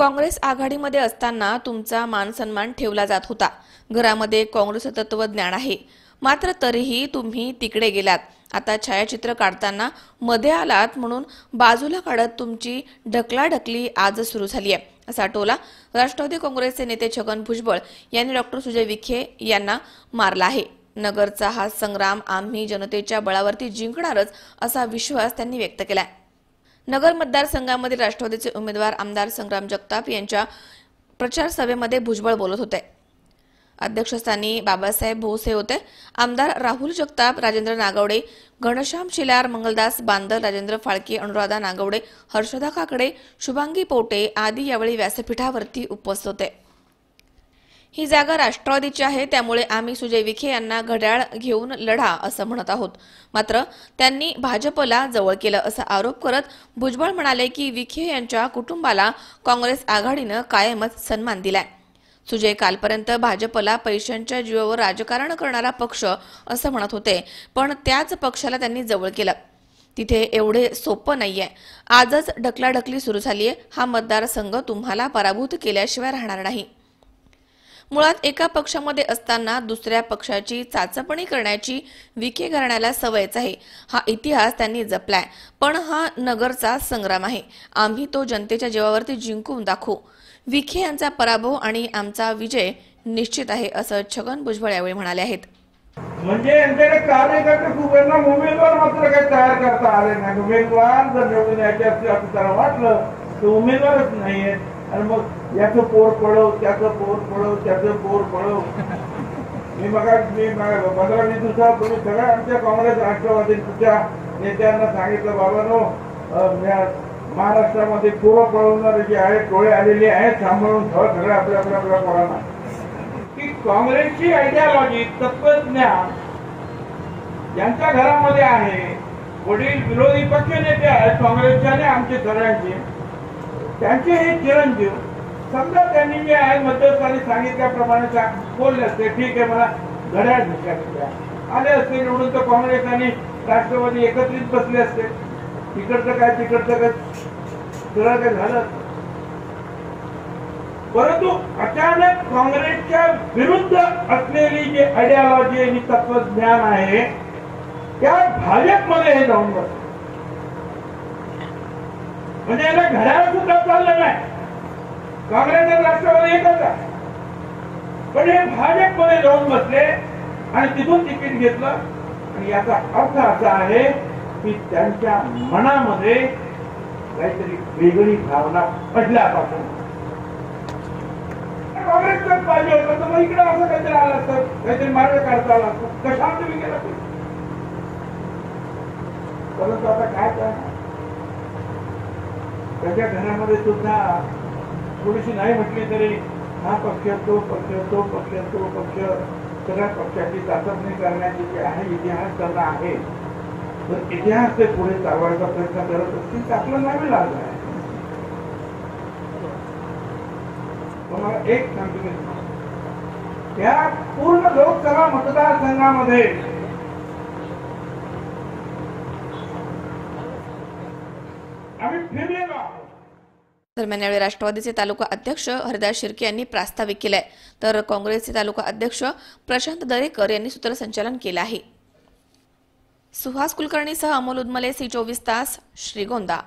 काँग्रेस आघाडीमध्ये असताना तुमचा मानसन्मान ठेवला जात होता. घरामध्ये काँग्रेस तत्वज्ञान आहे. मात्र तरीही तुम्ही तिकडे गेलात. आता छायाचित्र काढताना मध्ये आलात म्हणून बाजूला काढत तुमची ढकलाढकली आज सुरू झाली आहे असा टोला राष्ट्रवादी काँग्रेसचे नेते छगन भुजबळ यांनी डॉक्टर सुजय विखे यांना मारला आहे. नगरचा हा संग्राम आम्ही जनतेच्या बळावरती जिंकणारच असा विश्वास त्यांनी व्यक्त केलाय. नगर मतदारसंघामध्ये राष्ट्रवादीचे उमेदवार आमदार संग्राम जगताप यांच्या प्रचार सभेमध्ये भुजबळ बोलत होते. अध्यक्षस्थानी बाबासाहेब भोसे होते. आमदार राहुल जगताप राजेंद्र नागवडे घनश्याम शिलार मंगलदास बांदल राजेंद्र फाळके अनुराधा नागवडे हर्षदा काकडे शुभांगी पोटे आदी यावेळी व्यासपीठावरती उपस्थित होते. ही जागा राष्ट्रवादीची आहे त्यामुळे आम्ही सुजय विखे यांना घड्याळ घेऊन लढा असं म्हणत आहोत. मात्र त्यांनी भाजपला जवळ केलं असा आरोप करत भुजबळ म्हणाले की विखे यांच्या कुटुंबाला काँग्रेस आघाडीनं कायमच सन्मान दिलाय. सुजय कालपर्यंत भाजपला पैशांच्या जीवावर राजकारण करणारा पक्ष असं म्हणत होते पण त्याच पक्षाला त्यांनी जवळ केलं. तिथे एवढे सोपं नाहीये. आजच ढकलाढकली सुरू झालीये. हा मतदारसंघ तुम्हाला पराभूत केल्याशिवाय राहणार नाही. मुळात एका पक्षामध्ये असताना दुसऱ्या पक्षाची चाचपणी करण्याची विखे घराण्याला सवयच आहे. हा इतिहास त्यांनी जपलाय. पण हा नगरचा संग्राम आहे. आम्ही तो जनतेच्या जीवावरती जिंकून दाखवू. विखे यांचा पराभव आणि आमचा विजय निश्चित आहे असं छगन भुजबळ यावेळी म्हणाले आहेत. म्हणजे यांच्याकडे कार्यकर्ते खूप आहेत ना. उमेदवार मात्र काही तयार करता आले नाही उमेदवार जर निवडून यायचे असले असं त्याला वाटलं तर उमेदवारच नाहीये आणि मग याचं पोर पळव त्याचं पोर पळव त्याचं पोर पळव. मी मग मी मग पंधरा वीस दिवसापूर्वी सगळ्या आमच्या काँग्रेस राष्ट्रवादीच्या नेत्यांना सांगितलं बाबांनो महाराष्ट्रामध्ये पोरं पळवणारे जे आहेत टोळे आलेले आहेत सांभाळून ठेवा सगळ्या आपल्या आपल्या आपल्या पोरांना. की काँग्रेसची आयडियालॉजी तत्वज्ञान यांच्या घरामध्ये आहे. वडील विरोधी पक्ष नेते आहेत काँग्रेसचे आणि आमचे सगळ्यांचे. त्यांचे हे चिरंजीव समजा त्यांनी मी आहे मध्यस्थानी सांगितल्याप्रमाणे बोलले असते ठीक आहे मला घड्याळ झटक्यात आले असते निवडून तर काँग्रेस आणि राष्ट्रवादी एकत्रित बसले असते. तिकडचं काय तिकडचं काय? सगळं काय झालं? परंतु अचानक काँग्रेसच्या विरुद्ध असलेली जी आयडियालॉजी आणि तत्वज्ञान आहे त्या भाजपमध्ये हे जाऊन बसले. म्हणजे याला घड्याळ सुद्धा चाललं नाही. काँग्रेस आणि राष्ट्रवादी एकच आहे. पण हे भाजपमध्ये जाऊन बसले आणि तिथून तिकीट घेतलं. आणि याचा अर्थ असा आहे की त्यांच्या मनामध्ये काहीतरी वेगळी भावना पडल्यापासून. काँग्रेसच पाहिजे होतं तर मग इकडे असं काहीतरी आलं असतं काहीतरी मार्ग काढता आला असतं. कशा तुम्ही केला परंतु आता काय करणार? त्याच्या घरामध्ये सुद्धा थोडीशी नाही म्हटली तरी हा पक्ष तो पक्ष तो पक्ष तो पक्ष सगळ्या पक्षाची चाचपणी करण्याची जी आहे इतिहास त्यांना आहे. तर इतिहास ते पुढे चालवायचा प्रयत्न करत असतील तर आपलं नावे लागलं आहे. तुम्हाला एक सांगतो त्या या पूर्ण लोकसभा मतदारसंघामध्ये आम्ही फिरले दरम्यान यावेळी राष्ट्रवादीचे तालुका अध्यक्ष हरिदास शिर्के यांनी प्रास्ताविक केलाय. तर काँग्रेसचे तालुका अध्यक्ष प्रशांत दरेकर यांनी सूत्रसंचालन केलं आहे. सुहास कुलकर्णीसह अमोल उदमले सी चोवीस तास श्रीगोंदा.